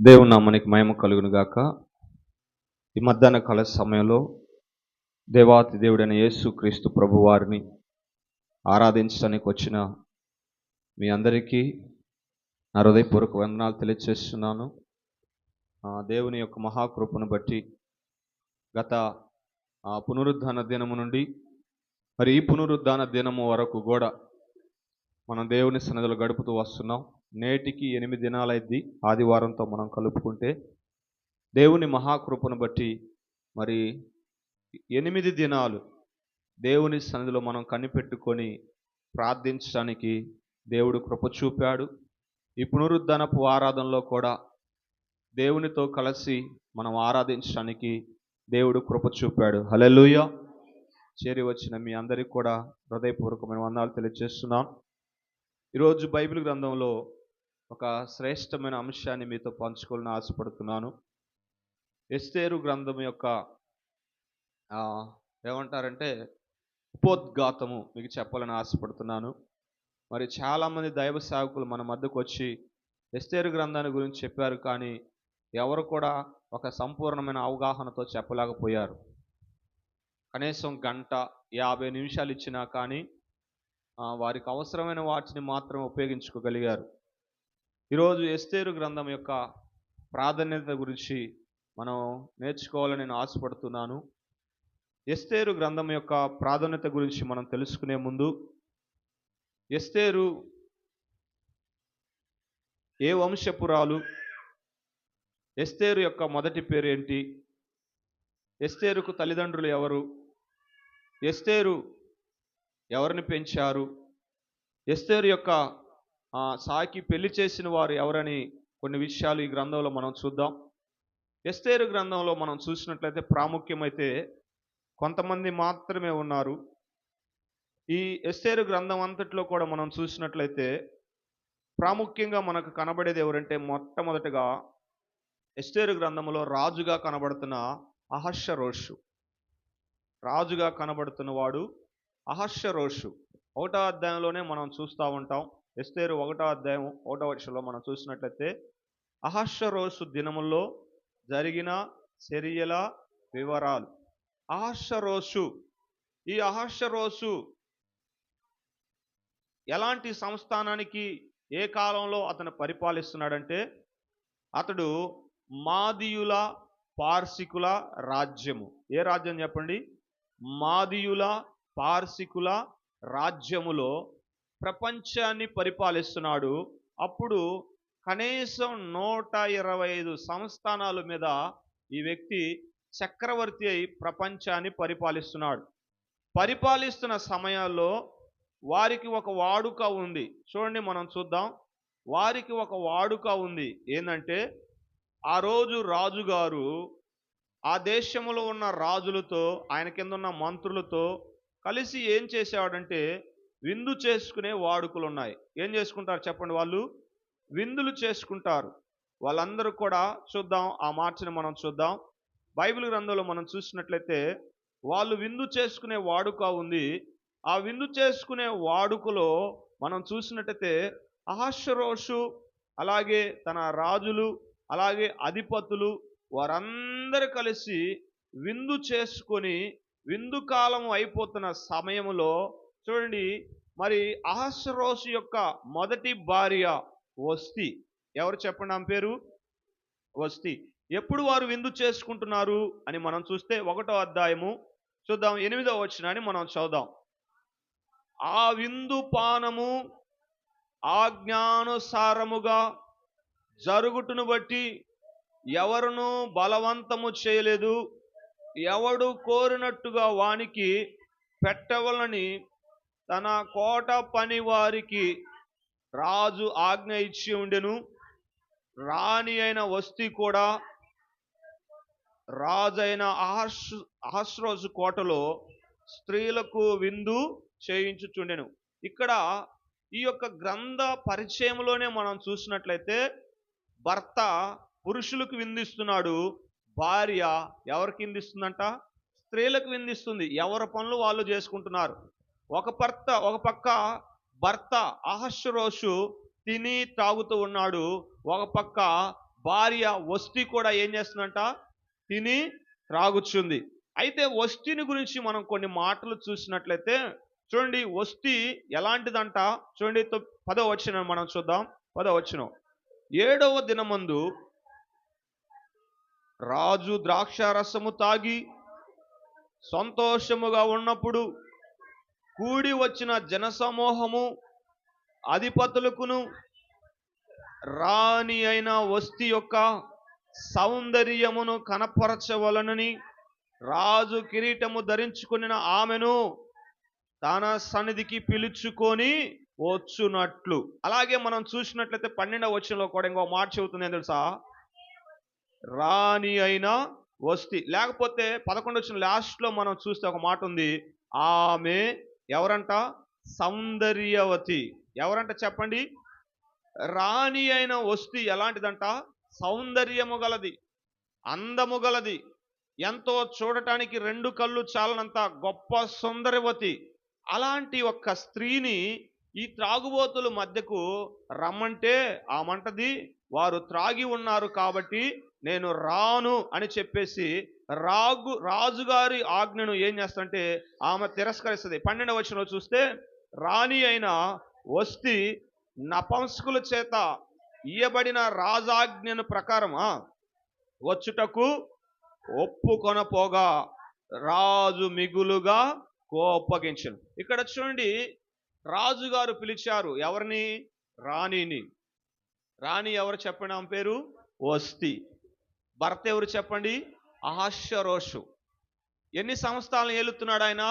దేవుని నామానికి మహిమ కలుగును గాక ఈ మధ్యాహ్న కాల సమయంలో దేవాతి దేవుడైన యేసు క్రీస్తు ప్రభు వారిని ఆరాధించడానికి వచ్చిన మీ అందరికీ నా హృదయపూర్వక వందనాలు తెలియజేస్తున్నాను ఆ దేవుని యొక్క మహాకృపను బట్టి గత పునరుద్ధాన దినము నుండి మరి ఈ పునరుద్ధాన దినము వరకు కూడా మనం దేవుని సన్నిధిలో గడుపుతూ వస్తున్నాం. నేటికి ఎనిమిది దినాలైద్ది. ఆదివారంతో మనం కలుపుకుంటే దేవుని మహాకృపను బట్టి మరి ఎనిమిది దినాలు దేవుని సన్నిధిలో మనం కనిపెట్టుకొని ప్రార్థించడానికి దేవుడు కృప చూపాడు. ఈ పునరుద్ధనపు ఆరాధనలో కూడా దేవునితో కలిసి మనం ఆరాధించడానికి దేవుడు కృప చూపాడు. హలెలుయ చేరి వచ్చిన మీ అందరికీ కూడా హృదయపూర్వకమైన వందాలు తెలియజేస్తున్నాం. ఈరోజు బైబిల్ గ్రంథంలో ఒక శ్రేష్టమైన అంశాన్ని మీతో పంచుకోవాలని ఆశపడుతున్నాను. ఎస్తేరు గ్రంథం యొక్క ఏమంటారంటే ఉపోద్ఘాతము మీకు చెప్పాలని ఆశపడుతున్నాను. మరి చాలామంది దైవ సేవకులు మన మధ్యకు వచ్చి ఎస్తేరు గ్రంథాన్ని గురించి చెప్పారు కానీ ఎవరు కూడా ఒక సంపూర్ణమైన అవగాహనతో చెప్పలేకపోయారు. కనీసం గంట యాభై నిమిషాలు ఇచ్చినా కానీ వారికి అవసరమైన వాటిని మాత్రం ఉపయోగించుకోగలిగారు. ఈరోజు ఎస్తేరు గ్రంథం యొక్క ప్రాధాన్యత గురించి మనం నేర్చుకోవాలని నేను ఆశపడుతున్నాను. ఎస్తేరు గ్రంథం యొక్క ప్రాధాన్యత గురించి మనం తెలుసుకునే ముందు ఎస్తేరు ఏ వంశపురాలు ఎస్తేరు యొక్క మొదటి పేరు ఏంటి ఎస్తేరుకు తల్లిదండ్రులు ఎవరు ఎస్తేరు ఎవరిని పెంచారు ఎస్తేరు యొక్క సాకి పెళ్ళి చేసిన వారు ఎవరని కొన్ని విషయాలు ఈ గ్రంథంలో మనం చూద్దాం. ఎస్తేరు గ్రంథంలో మనం చూసినట్లయితే ప్రాముఖ్యమైతే కొంతమంది మాత్రమే ఉన్నారు. ఈ ఎస్తేరు గ్రంథం అంతట్లో కూడా మనం చూసినట్లయితే ప్రాముఖ్యంగా మనకు కనబడేది ఎవరంటే మొట్టమొదటగా ఎస్తేరు గ్రంథంలో రాజుగా కనబడుతున్న అహర్షరోషు. రాజుగా కనబడుతున్న వాడు అహర్షరోషు. ఒకటో అధ్యాయంలోనే మనం చూస్తూ ఉంటాం. ఎస్తేరు ఒకటో అధ్యాయం ఒకటో వర్షంలో మనం చూసినట్లయితే అహర్షరోసు దినముల్లో జరిగిన చర్యల వివరాలు. అహర్షరోసు ఈ అహర్షరోసు ఎలాంటి సంస్థానానికి ఏ కాలంలో అతను పరిపాలిస్తున్నాడంటే అతడు మాదియుల పార్సికుల రాజ్యము. ఏ రాజ్యం చెప్పండి? మాదియుల పార్సికుల రాజ్యములో ప్రపంచాన్ని పరిపాలిస్తున్నాడు. అప్పుడు కనీసం నూట ఇరవై ఐదు సంస్థానాల మీద ఈ వ్యక్తి చక్రవర్తి అయి ప్రపంచాన్ని పరిపాలిస్తున్నాడు. పరిపాలిస్తున్న సమయాల్లో వారికి ఒక వాడుక ఉంది. చూడండి మనం చూద్దాం. వారికి ఒక వాడుక ఉంది. ఏంటంటే ఆ రోజు రాజుగారు ఆ దేశంలో ఉన్న రాజులతో ఆయన కింద ఉన్న మంత్రులతో కలిసి ఏం చేసేవాడంటే విందు చేసుకునే వాడుకలు ఉన్నాయి ఏం చేసుకుంటారు చెప్పండి వాళ్ళు? విందులు చేసుకుంటారు. వాళ్ళందరూ కూడా చూద్దాం ఆ మార్చిని మనం చూద్దాం. బైబిల్ గ్రంథంలో మనం చూసినట్లయితే వాళ్ళు విందు చేసుకునే వాడుక ఉంది. ఆ విందు చేసుకునే వాడుకలో మనం చూసినట్టయితే అహర్షరోషు అలాగే తన రాజులు అలాగే అధిపతులు వారందరూ కలిసి విందు చేసుకొని విందు కాలం అయిపోతున్న సమయంలో చూడండి మరి అహస్రోస్ యొక్క మొదటి భార్య వస్తి. ఎవరు చెప్పండి ఆమె పేరు? వస్తి. ఎప్పుడు వారు విందు చేసుకుంటున్నారు అని మనం చూస్తే ఒకటో అధ్యాయము చూద్దాం ఎనిమిదో వచ్చిన అని మనం చదుదాం ఆ విందు పానము ఆజ్ఞానుసారముగా జరుగుటును బట్టి ఎవరును బలవంతము చేయలేదు. ఎవడు కోరినట్టుగా వానికి పెట్టవలని తన కోట పని వారికి రాజు ఆజ్ఞ ఇచ్చి ఉండెను. రాణి అయిన వస్తి కూడా రాజైన అహర్ష్ అహస్రోజు కోటలో స్త్రీలకు విందు చేయించుచుండెను. ఇక్కడ ఈ యొక్క గ్రంథ పరిచయంలోనే మనం చూసినట్లయితే భర్త పురుషులకు విందిస్తున్నాడు భార్య ఎవరికి విందిస్తుందంట? స్త్రీలకు విందిస్తుంది. ఎవరి పనులు వాళ్ళు చేసుకుంటున్నారు? ఒక భర్త ఒక పక్క భర్త అహస్రోషు తిని తాగుతూ ఉన్నాడు. ఒక పక్క భార్య వస్తి కూడా ఏం చేస్తుందంట? తిని త్రాగుచుంది. అయితే వస్తిని గురించి మనం కొన్ని మాటలు చూసినట్లయితే చూడండి వస్తి ఎలాంటిదంట? చూడండి తొ- పదో వచ్చిన మనం చూద్దాం. పదో వచ్చిన ఏడవ దినమందు రాజు ద్రాక్ష రసము తాగి సంతోషముగా ఉన్నప్పుడు కూడి వచ్చిన జనసమూహము అధిపతులకును రాణి అయిన వస్తి యొక్క సౌందర్యమును కనపరచవలనని రాజు కిరీటము ధరించుకున్న ఆమెను తన సన్నిధికి పిలుచుకొని వచ్చునట్లు. అలాగే మనం చూసినట్లయితే పన్నెండవ వచనంలో కూడా ఇంకో మాట చెబుతుంది అని తెలుసా? రాణి అయిన వస్తి. లేకపోతే పదకొండు వచ్చిన లాస్ట్లో మనం చూస్తే ఒక మాట ఉంది ఆమె ఎవరంట? సౌందర్యవతి. ఎవరంట చెప్పండి? రాణి అయిన వస్తి ఎలాంటిదంట? సౌందర్యము గలది అందము గలది. ఎంతో చూడటానికి రెండు కళ్ళు చాలనంత గొప్ప సుందరవతి. అలాంటి ఒక్క స్త్రీని ఈ త్రాగుబోతుల మధ్యకు రమ్మంటే ఆ మంటది వారు త్రాగి ఉన్నారు కాబట్టి నేను రాను అని చెప్పేసి రాగు రాజుగారి ఆజ్ఞను ఏం చేస్తంటే ఆమె తిరస్కరిస్తుంది. పన్నెండవ వచనంలో చూస్తే రాణి అయిన వస్తి నపంసకుల చేత ఇయ్యబడిన రాజాజ్ఞను ప్రకారమా వచ్చుటకు ఒప్పుకొనపోగా రాజు మిగులుగా కోపగించను. ఇక్కడ చూడండి రాజుగారు పిలిచారు ఎవరిని? రాణిని. రాణి ఎవరు చెప్పండి ఆమె పేరు? వస్తి. భర్త ఎవరు చెప్పండి? అహశ్వరోషు ఎన్ని సంస్థాలను ఏలుతున్నాడు ఆయన?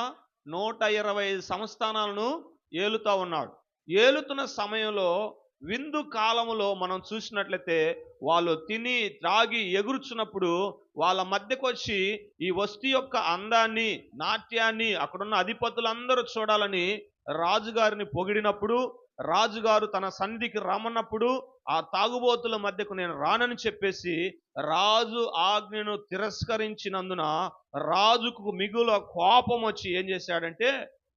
నూట ఇరవై ఐదు సంస్థానాలను ఏలుతా ఉన్నాడు. ఏలుతున్న సమయంలో విందు కాలములో మనం చూసినట్లయితే వాళ్ళు తిని త్రాగి ఎగురుచున్నప్పుడు వాళ్ళ మధ్యకు వచ్చి ఈ వస్తు యొక్క అందాన్ని నాట్యాన్ని అక్కడున్న అధిపతులందరూ చూడాలని రాజుగారిని పొగిడినప్పుడు రాజుగారు తన సన్నిధికి రమ్మన్నప్పుడు ఆ తాగుబోతుల మధ్యకు నేను రానని చెప్పేసి రాజు ఆజ్ఞను తిరస్కరించినందున రాజుకు మిగుల కోపం వచ్చి ఏం చేశాడంటే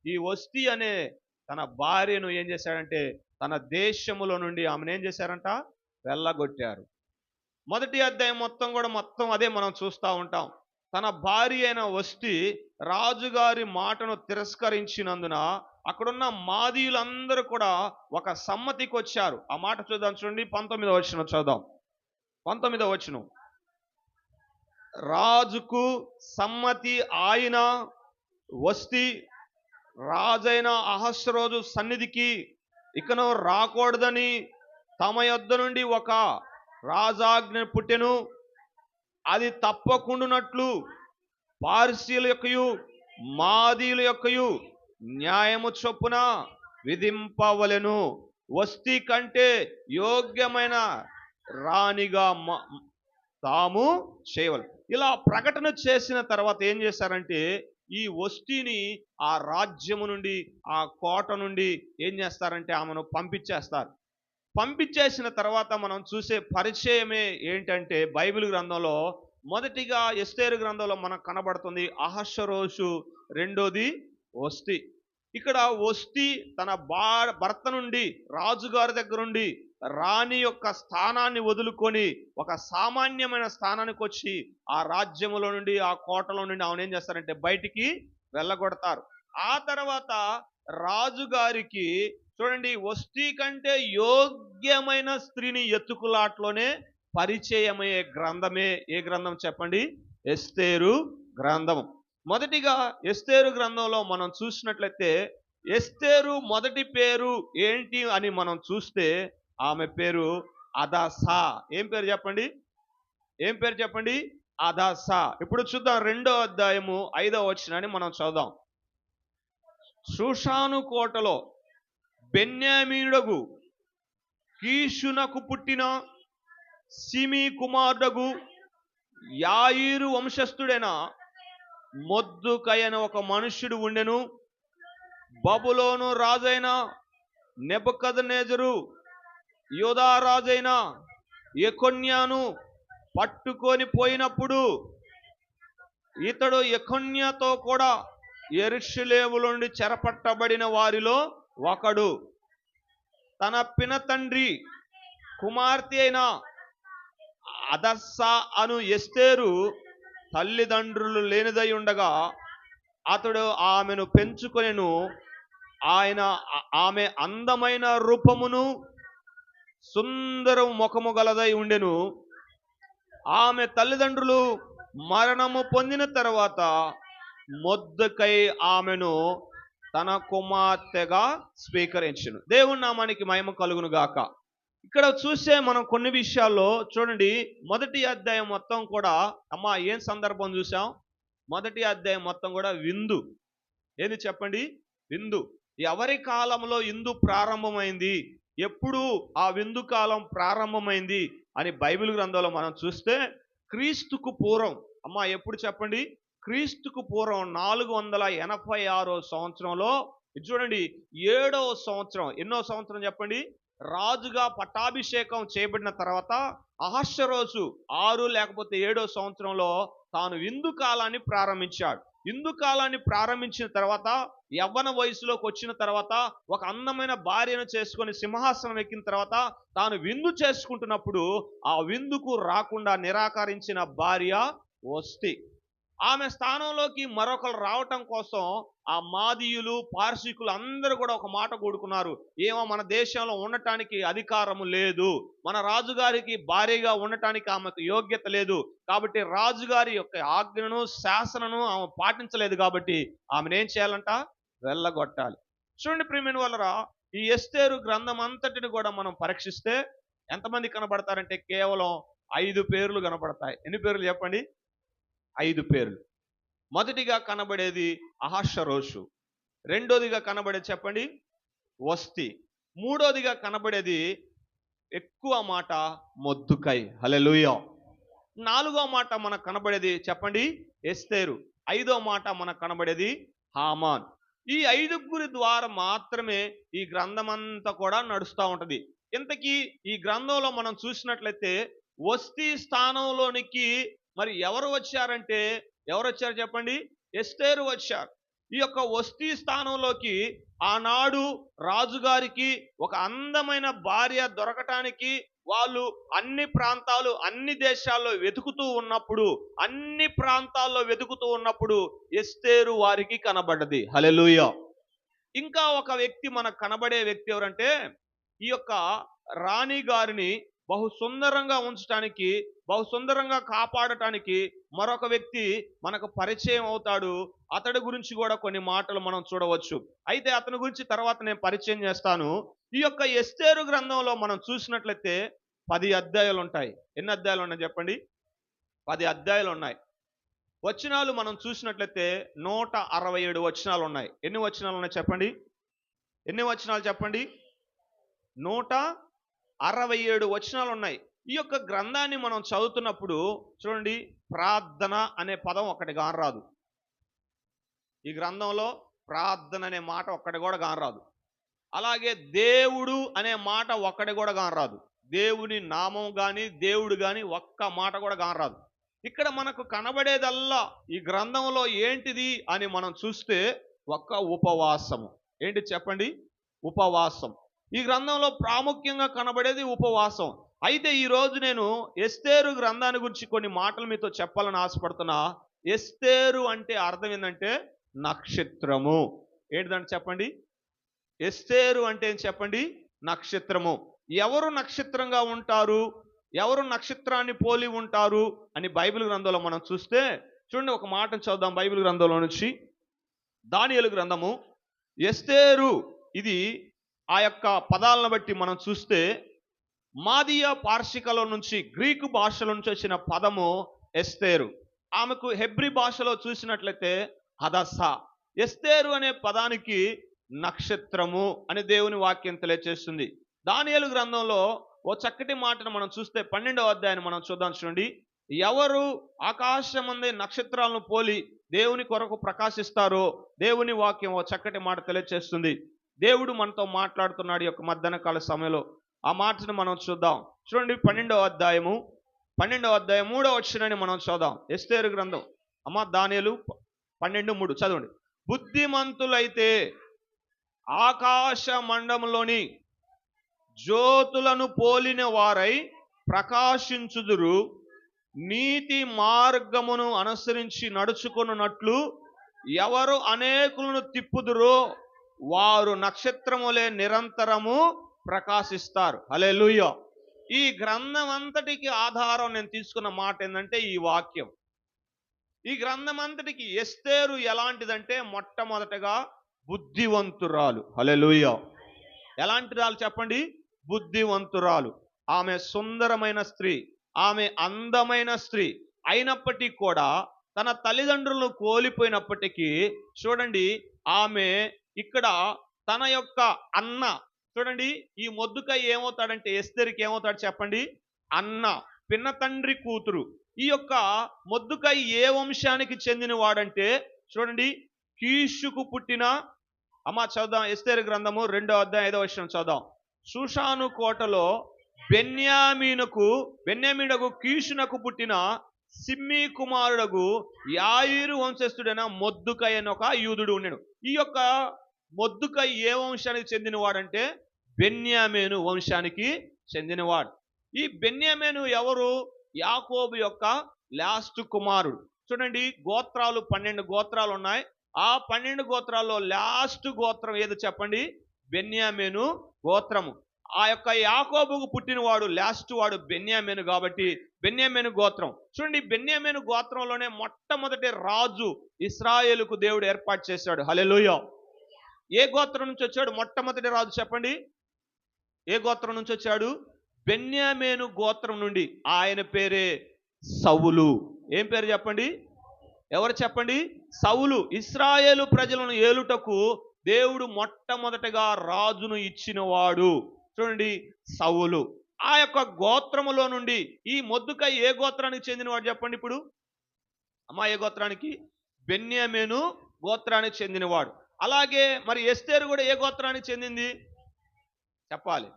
ఈ వస్తి అనే తన భార్యను ఏం చేశాడంటే తన దేశములో నుండి ఆమెను ఏం చేశారంట? వెళ్ళగొట్టారు. మొదటి అధ్యాయం మొత్తం కూడా మొత్తం అదే మనం చూస్తూ ఉంటాం. తన భార్య అయిన వస్తి రాజుగారి మాటను తిరస్కరించినందున అక్కడున్న మాదీయులందరూ కూడా ఒక సమ్మతికి వచ్చారు ఆ మాట చూద్దాం చూడండి పంతొమ్మిదో వచ్చిన చూద్దాం పంతొమ్మిదో వచ్చిన రాజుకు సమ్మతి ఆయన వస్తి రాజైన అహస్రోజు సన్నిధికి ఇకను రాకూడదని తమ యొద్ద నుండి ఒక రాజాజ్ఞ పుట్టెను. అది తప్పకుండునట్లు పార్సీల యొక్కయు మాదీల యొక్కయు న్యాయము చొప్పున విధింపవలెను. వస్తి కంటే యోగ్యమైన రాణిగా మ- తాము చేయవలం. ఇలా ప్రకటన చేసిన తర్వాత ఏం చేశారంటే ఈ వస్తిని ఆ రాజ్యము నుండి ఆ కోట నుండి ఏం చేస్తారంటే ఆమెను పంపించేస్తారు. పంపించేసిన తర్వాత మనం చూసే పరిచయమే ఏంటంటే బైబిల్ గ్రంథంలో మొదటిగా ఎస్తేరు గ్రంథంలో మనకు కనబడుతుంది అహస్వరోషు రెండోది వస్తి. ఇక్కడ వస్తి తన బా భర్త నుండి రాజుగారి దగ్గరుండి రాణి యొక్క స్థానాన్ని వదులుకొని ఒక సామాన్యమైన స్థానానికి వచ్చి ఆ రాజ్యములో నుండి ఆ కోటలో నుండి ఆమెను ఏం చేస్తారంటే బయటికి వెళ్ళగొడతారు. ఆ తర్వాత రాజుగారికి చూడండి వస్తీ కంటే యోగ్యమైన స్త్రీని ఎత్తుకులాట్లోనే పరిచయమయ్యే గ్రంథమే ఏ గ్రంథం చెప్పండి? ఎస్తేరు గ్రంథం మొదటిగా ఎస్తేరు గ్రంథంలో మనం చూసినట్లయితే ఎస్తేరు మొదటి పేరు ఏంటి అని మనం చూస్తే ఆమె పేరు అదాసా. ఏం పేరు చెప్పండి? ఏం పేరు చెప్పండి? అదాసా. ఇప్పుడు చూద్దాం రెండో అధ్యాయము ఐదో వచ్చినని మనం చదుదాం సుషాను కోటలో బెన్యామీనుడగు కీషునకు పుట్టిన సిమి కుమారుడగు యాయిరు వంశస్థుడైన మొద్దుకైన ఒక మనుష్యుడు ఉండెను. బబులోను రాజైన నెబకదనేజరు యోధా రాజైన ఎకొన్యాను పట్టుకొని పోయినప్పుడు ఇతడు ఎకొన్యాతో కూడా ఎరుషులేముల నుండి చెరపట్టబడిన వారిలో ఒకడు. తన పిన తండ్రి కుమార్తె అయిన అదర్సా అను ఎస్తేరు తల్లిదండ్రులు లేనిదై ఉండగా అతడు ఆమెను పెంచుకొనెను. ఆయన ఆమె అందమైన రూపమును సుందరం ముఖము గలదై ఉండెను. ఆమె తల్లిదండ్రులు మరణము పొందిన తర్వాత మొద్దకై ఆమెను తన కుమార్తెగా స్వీకరించను. దేవుని నామానికి మహిమ కలుగును గాక ఇక్కడ చూస్తే మనం కొన్ని విషయాల్లో చూడండి మొదటి అధ్యాయం మొత్తం కూడా అమ్మా ఏం సందర్భం చూసాం? మొదటి అధ్యాయం మొత్తం కూడా విందు. ఏది చెప్పండి? విందు. ఎవరి కాలంలో ఇందు ప్రారంభమైంది? ఎప్పుడు ఆ విందు కాలం ప్రారంభమైంది? అని బైబిల్ గ్రంథంలో మనం చూస్తే క్రీస్తుకు పూర్వం అమ్మా ఎప్పుడు చెప్పండి? క్రీస్తుకు పూర్వం నాలుగు వందల ఎనభై ఆరో సంవత్సరంలో చూడండి ఏడవ సంవత్సరం ఎన్నో సంవత్సరం చెప్పండి? రాజుగా పట్టాభిషేకం చేయబడిన తర్వాత అహర్షరోజు ఆరు లేకపోతే ఏడో సంవత్సరంలో తాను ఇందు కాలాన్ని ప్రారంభించాడు. విందు కాలాన్ని ప్రారంభించిన తర్వాత యవ్వన వయసులోకి వచ్చిన తర్వాత ఒక అందమైన భార్యను చేసుకొని సింహాసనం ఎక్కిన తర్వాత తాను విందు చేసుకుంటున్నప్పుడు ఆ విందుకు రాకుండా నిరాకరించిన భార్య వస్తి ఆమె స్థానంలోకి మరొకరు రావటం కోసం ఆ మాదీయులు పార్శికులు అందరూ కూడా ఒక మాట కూడుకున్నారు. ఏమో మన దేశంలో ఉండటానికి అధికారము లేదు. మన రాజుగారికి భారీగా ఉండటానికి ఆమెకు యోగ్యత లేదు. కాబట్టి రాజుగారి యొక్క ఆజ్ఞను శాసనను ఆమె పాటించలేదు కాబట్టి ఆమెను ఏం చేయాలంట? వెళ్ళగొట్టాలి. చూడండి ప్రియమైన వాళ్ళరా ఈ ఎస్తేరు గ్రంథం అంతటిని కూడా మనం పరీక్షిస్తే ఎంతమంది కనబడతారంటే కేవలం ఐదు పేర్లు కనబడతాయి. ఎన్ని పేర్లు చెప్పండి? ఐదు పేర్లు. మొదటిగా కనబడేది అహర్షరోషు రెండోదిగా కనబడేది చెప్పండి? వస్తి. మూడోదిగా కనబడేది ఎక్కువ మాట మొద్దుకై. హలెలుయ నాలుగో మాట మనకు కనబడేది చెప్పండి? ఎస్తేరు. ఐదో మాట మనకు కనబడేది హామాన్. ఈ ఐదుగురి ద్వారా మాత్రమే ఈ గ్రంథమంతా కూడా నడుస్తూ ఉంటుంది. ఇంతకీ ఈ గ్రంథంలో మనం చూసినట్లయితే వస్తీ స్థానంలోనికి మరి ఎవరు వచ్చారంటే ఎవరు వచ్చారు చెప్పండి? ఎస్తేరు వచ్చారు. ఈ యొక్క వస్తీ స్థానంలోకి ఆనాడు రాజుగారికి ఒక అందమైన భార్య దొరకటానికి వాళ్ళు అన్ని ప్రాంతాలు అన్ని దేశాల్లో వెతుకుతూ ఉన్నప్పుడు అన్ని ప్రాంతాల్లో వెతుకుతూ ఉన్నప్పుడు ఎస్తేరు వారికి కనబడ్డది. హలెలుయ ఇంకా ఒక వ్యక్తి మనకు కనబడే వ్యక్తి ఎవరంటే ఈ యొక్క రాణి గారిని బహు సుందరంగా ఉంచడానికి బహు సుందరంగా కాపాడటానికి మరొక వ్యక్తి మనకు పరిచయం అవుతాడు. అతడి గురించి కూడా కొన్ని మాటలు మనం చూడవచ్చు. అయితే అతని గురించి తర్వాత నేను పరిచయం చేస్తాను. ఈ యొక్క ఎస్తేరు గ్రంథంలో మనం చూసినట్లయితే పది అధ్యాయాలు ఉంటాయి ఎన్ని అధ్యాయాలు ఉన్నాయి చెప్పండి? పది అధ్యాయాలు ఉన్నాయి వచనాలు మనం చూసినట్లయితే నూట అరవై ఏడు వచనాలు ఉన్నాయి ఎన్ని వచనాలు ఉన్నాయి చెప్పండి? ఎన్ని వచనాలు చెప్పండి? నూట అరవై ఏడు వచనాలు ఉన్నాయి ఈ యొక్క గ్రంథాన్ని మనం చదువుతున్నప్పుడు చూడండి ప్రార్థన అనే పదం ఒక్కటి కానరాదు ఈ గ్రంథంలో ప్రార్థన అనే మాట ఒక్కటి కూడా కానరాదు అలాగే దేవుడు అనే మాట ఒక్కటి కూడా కానరాదు దేవుని నామం కానీ దేవుడు కానీ ఒక్క మాట కూడా కానరాదు ఇక్కడ మనకు కనబడేదల్లా ఈ గ్రంథంలో ఏంటిది అని మనం చూస్తే ఒక్క ఉపవాసము. ఏంటి చెప్పండి? ఉపవాసం. ఈ గ్రంథంలో ప్రాముఖ్యంగా కనబడేది ఉపవాసం. అయితే ఈరోజు నేను ఎస్తేరు గ్రంథాన్ని గురించి కొన్ని మాటలు మీతో చెప్పాలని ఆశపడుతున్నా. ఎస్తేరు అంటే అర్థం ఏంటంటే నక్షత్రము. ఏంటిదంటే చెప్పండి? ఎస్తేరు అంటే ఏం చెప్పండి? నక్షత్రము. ఎవరు నక్షత్రంగా ఉంటారు? ఎవరు నక్షత్రాన్ని పోలి ఉంటారు? అని బైబిల్ గ్రంథంలో మనం చూస్తే చూడండి ఒక మాటను చదువుదాం బైబిల్ గ్రంథంలో నుంచి. దానియలు గ్రంథము. ఎస్తేరు ఇది ఆ యొక్క పదాలను బట్టి మనం చూస్తే మాదీయ పార్షికలో నుంచి గ్రీకు భాషలో నుంచి వచ్చిన పదము ఎస్తేరు. ఆమెకు హెబ్రి భాషలో చూసినట్లయితే హదస. ఎస్తేరు అనే పదానికి నక్షత్రము అని దేవుని వాక్యం తెలియచేస్తుంది. దానియలు గ్రంథంలో ఓ చక్కటి మాటను మనం చూస్తే పన్నెండవ అధ్యాయాన్ని మనం చూద్దాం చూడండి. ఎవరు ఆకాశమంది నక్షత్రాలను పోలి దేవుని కొరకు ప్రకాశిస్తారో దేవుని వాక్యం ఓ చక్కటి మాట తెలియచేస్తుంది. దేవుడు మనతో మాట్లాడుతున్నాడు ఈ యొక్క మధ్యాహ్న కాల సమయంలో. ఆ మాటను మనం చూద్దాం. చూడండి పన్నెండవ అధ్యాయము. పన్నెండవ అధ్యాయం మూడవ వచ్చినని మనం చూద్దాం. ఎస్తేరు గ్రంథం. అమ్మ దానియలు పన్నెండు మూడు. చదవండి. బుద్ధిమంతులైతే ఆకాశ మండలంలోని జ్యోతులను పోలిన వారై ప్రకాశించుదురు. నీతి మార్గమును అనుసరించి నడుచుకున్నట్లు ఎవరు అనేకులను తిప్పుదురో వారు నక్షత్రములే నిరంతరము ప్రకాశిస్తారు. హల్లెలూయా. ఈ గ్రంథం అంతటికి ఆధారం నేను తీసుకున్న మాట ఏంటంటే ఈ వాక్యం. ఈ గ్రంథం అంతటికి ఎస్తేరు ఎలాంటిదంటే మొట్టమొదటగా బుద్ధివంతురాలు. హల్లెలూయా. ఎలాంటి రాలు చెప్పండి? బుద్ధివంతురాలు. ఆమె సుందరమైన స్త్రీ ఆమె అందమైన స్త్రీ అయినప్పటికీ కూడా తన తల్లిదండ్రులను కోల్పోయినప్పటికీ చూడండి ఆమె ఇక్కడ తన యొక్క అన్న చూడండి ఈ మొద్దుకై ఏమవుతాడంటే ఎస్తేరికి ఏమవుతాడు చెప్పండి? అన్న పిన్న తండ్రి కూతురు. ఈ యొక్క మొద్దుకై ఏ వంశానికి చెందిన వాడంటే చూడండి కీషుకు పుట్టిన అమ్మ చదుదాం ఎస్తేరు గ్రంథము రెండో అధ్యాయం ఐదో విషయం చదుదాం సుషాను కోటలో బెన్యామీనుకు బెన్యామీనకు కీషునకు పుట్టిన సిమ్మి కుమారుడకు యాయిరు వంశస్థుడైన మొద్దుకయ్యన ఒక యూదుడు ఉన్నాడు ఈ యొక్క మొద్దుకై ఏ వంశానికి చెందినవాడంటే బెన్యామేను వంశానికి చెందినవాడు. ఈ బెన్యామేను ఎవరు? యాకోబు యొక్క లాస్ట్ కుమారుడు. చూడండి గోత్రాలు పన్నెండు గోత్రాలు ఉన్నాయి ఆ పన్నెండు గోత్రాల్లో లాస్ట్ గోత్రం ఏదో చెప్పండి? బెన్యామేను గోత్రము. ఆ యొక్క యాకోబుకు పుట్టినవాడు లాస్ట్ వాడు బెన్యామేను కాబట్టి బెన్యామేను గోత్రం. చూడండి బెన్యామేను గోత్రంలోనే మొట్టమొదటి రాజు ఇస్రాయేలుకు దేవుడు ఏర్పాటు చేశాడు. హలెలుయో ఏ గోత్రం నుంచి వచ్చాడు? మొట్టమొదటి రాజు చెప్పండి. ఏ గోత్రం నుంచి వచ్చాడు? బెన్యామేను గోత్రం నుండి. ఆయన పేరే సవులు ఏం పేరు చెప్పండి? ఎవరు చెప్పండి? సవులు ఇస్రాయేలు ప్రజలను ఏలుటకు దేవుడు మొట్టమొదటగా రాజును ఇచ్చినవాడు. చూడండి సవులు ఆ యొక్క గోత్రములో నుండి ఈ మొద్దుక ఏ గోత్రానికి చెందినవాడు చెప్పండి ఇప్పుడు? అమ్మా ఏ గోత్రానికి? బెన్యామేను గోత్రానికి చెందినవాడు. అలాగే మరి ఎస్తేరు కూడా ఏ గోత్రానికి చెందింది? చెప్పాలి.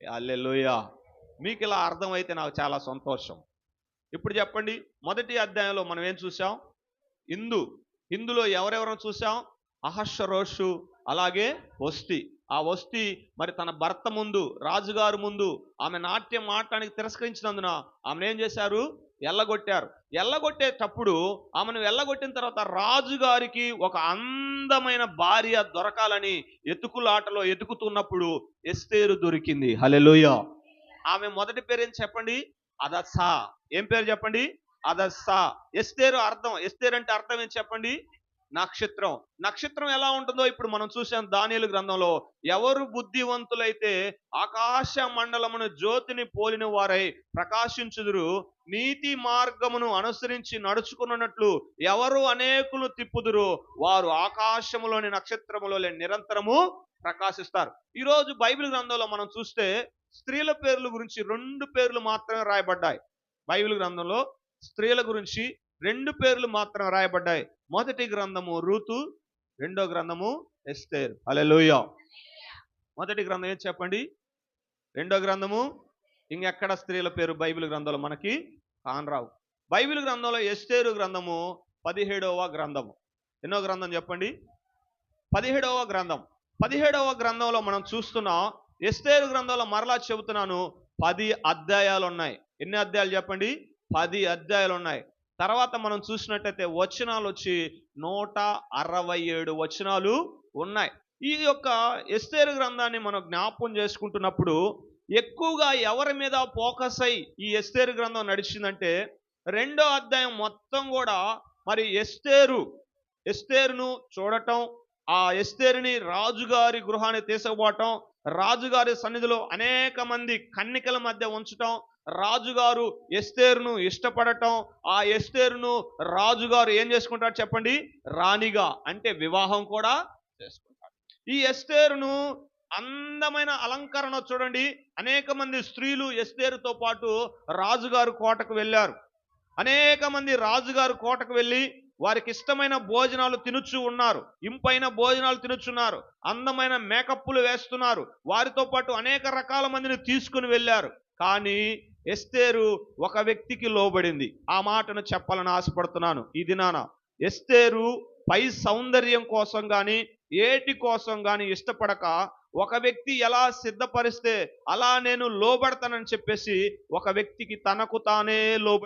అల్లెలుయా మీకు ఇలా అర్థమైతే నాకు చాలా సంతోషం. ఇప్పుడు చెప్పండి మొదటి అధ్యాయంలో మనం ఏం చూసాం ఇందు హిందులో ఎవరెవరు చూసాం అహర్షరోషు అలాగే వస్తి. ఆ వస్తి మరి తన భర్త ముందు రాజుగారు ముందు ఆమె నాట్యం ఆడటానికి తిరస్కరించినందున ఆమెను ఏం చేశారు? ఎల్లగొట్టారు. ఎల్లగొట్టేటప్పుడు ఆమెను ఎల్లగొట్టిన తర్వాత రాజుగారికి ఒక అందమైన భార్య దొరకాలని ఎతుకులాటలో ఎతుకుతున్నప్పుడు ఎస్తేరు దొరికింది. హలెలోయ ఆమె మొదటి పేరు ఏం చెప్పండి? అదస్సా. ఏం పేరు చెప్పండి? అదస్సా. ఎస్తేరు అర్థం. ఎస్తేరు అంటే అర్థం ఏం చెప్పండి? నక్షత్రం. నక్షత్రం ఎలా ఉంటుందో ఇప్పుడు మనం చూసాం దానియలు గ్రంథంలో. ఎవరు బుద్ధివంతులైతే ఆకాశ మండలమును జ్యోతిని పోలిన వారై ప్రకాశించుదురు నీతి మార్గమును అనుసరించి నడుచుకున్నట్లు ఎవరు అనేకులు తిప్పుదురు వారు ఆకాశములోని నక్షత్రములో నిరంతరము ప్రకాశిస్తారు. ఈరోజు బైబిల్ గ్రంథంలో మనం చూస్తే స్త్రీల పేర్ల గురించి రెండు పేర్లు మాత్రమే రాయబడ్డాయి. బైబిల్ గ్రంథంలో స్త్రీల గురించి రెండు పేర్లు మాత్రం రాయబడ్డాయి. మొదటి గ్రంథము రూతు రెండో గ్రంథము ఎస్తేర్. అలెలుయ మొదటి గ్రంథం ఏం చెప్పండి? రెండో గ్రంథము ఇంకెక్కడ స్త్రీల పేరు బైబిల్ గ్రంథంలో మనకి కానరావు. బైబిల్ గ్రంథంలో ఎస్తేరు గ్రంథము పదిహేడవ గ్రంథము. ఎన్నో గ్రంథం చెప్పండి? పదిహేడవ గ్రంథం. పదిహేడవ గ్రంథంలో మనం చూస్తున్నాం ఎస్తేరు గ్రంథంలో మరలా చెబుతున్నాను పది అధ్యాయాలు ఉన్నాయి. ఎన్ని అధ్యాయాలు చెప్పండి? పది అధ్యాయాలు ఉన్నాయి. తర్వాత మనం చూసినట్టయితే వచనాలు వచ్చి నూట అరవై ఏడు వచనాలు ఉన్నాయి. ఈ యొక్క ఎస్తేరు గ్రంథాన్ని మనం జ్ఞాపకం చేసుకుంటున్నప్పుడు ఎక్కువగా ఎవరి మీద ఫోకస్ అయి ఈ ఎస్తేరు గ్రంథం నడిచిందంటే రెండో అధ్యాయం మొత్తం కూడా మరి ఎస్తేరు ఎస్తేరును చూడటం ఆ ఎస్తేరుని రాజుగారి గృహాన్ని తీసుకుపోవటం రాజుగారి సన్నిధిలో అనేక మంది కన్నికల మధ్య ఉంచటం రాజుగారు ఎస్తేరును ఇష్టపడటం ఆ ఎస్తేరును రాజుగారు ఏం చేసుకుంటారు చెప్పండి? రాణిగా అంటే వివాహం కూడా చేసుకుంటారు. ఈ ఎస్తేరును అందమైన అలంకరణ చూడండి. అనేక మంది స్త్రీలు ఎస్తేరుతో పాటు రాజుగారు కోటకు వెళ్ళారు. అనేక మంది రాజుగారు కోటకు వెళ్ళి వారికి ఇష్టమైన భోజనాలు తినుచు ఉన్నారు. ఇంపైన భోజనాలు తినుచున్నారు. అందమైన మేకప్పులు వేస్తున్నారు. వారితో పాటు అనేక రకాల మందిని తీసుకుని వెళ్ళారు. కానీ ఎస్తేరు ఒక వ్యక్తికి లోబడింది. ఆ మాటను చెప్పాలని ఆశపడుతున్నాను. ఇది నాన్న ఎస్తేరు పై సౌందర్యం కోసం కానీ ఏటి కోసం కానీ ఇష్టపడక ఒక వ్యక్తి ఎలా సిద్ధపరిస్తే అలా నేను లోబడతానని చెప్పేసి ఒక వ్యక్తికి తనకు తానే లోబ